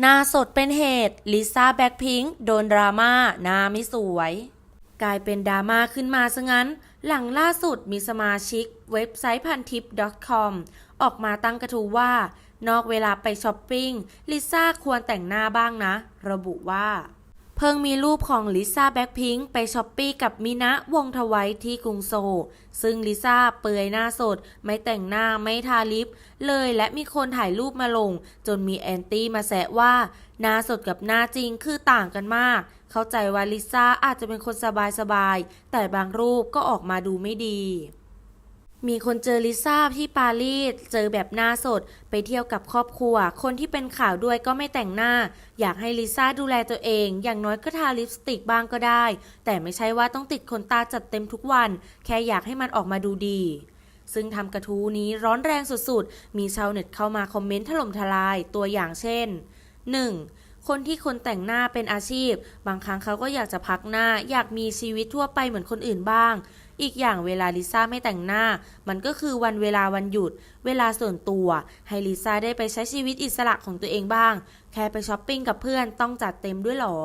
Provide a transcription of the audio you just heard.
หน้าสดเป็นเหตุลิซ่าแบ็คพิงค์โดนดราม่าหน้าไม่สวย กลายเป็นดราม่าขึ้นมาซะงั้น หลังล่าสุดมีสมาชิกเว็บไซต์พันทิป .com ออกมาตั้งกระทู้ว่า นอกเวลาไปช้อปปิ้งลิซ่าควรแต่งหน้าบ้างนะ ระบุว่า เพิ่งมีรูปของลิซ่าแบ็คพิงค์ไปช้อปปี้กับมินะวงทไวยที่กรุงโซลซึ่งลิซ่าเปลือยหน้าสด ไม่แต่งหน้าไม่ทาลิป เลยและมีคนถ่ายรูปมาลง จนมีแอนตี้มาแซะว่า หน้าสดกับหน้าจริงคือต่างกันมาก เข้าใจว่าลิซ่าอาจจะเป็นคนสบายๆ แต่บางรูปก็ออกมาดูไม่ดี มีคนเจอลิซ่าที่ปารีส เจอแบบหน้าสด ไปเที่ยวกับครอบครัว คนที่เป็นข่าวด้วยก็ไม่แต่งหน้า อยากให้ลิซ่าดูแลตัวเอง อย่างน้อยก็ทาลิปสติกบ้างก็ได้ แต่ไม่ใช่ว่าต้องติดขนตาจัดเต็มทุกวัน แค่อยากให้มันออกมาดูดีซึ่งทำกระทู้นี้ร้อนแรงสุดๆ มีชาวเน็ตเข้ามาคอมเมนต์ถล่มทลาย ตัวอย่างเช่น 1. คนที่คนแต่งหน้าเป็นอาชีพ บางครั้งเขาก็อยากจะพักหน้า อยากมีชีวิตทั่วไปเหมือนคนอื่นบ้าง อีกอย่างเวลาลิซ่าไม่แต่งหน้า มันก็คือวันเวลาวันหยุด เวลาส่วนตัว ให้ลิซ่าได้ไปใช้ชีวิตอิสระของตัวเองบ้าง แค่ไปช้อปปิ้งกับเพื่อนต้องจัดเต็มด้วยหรอ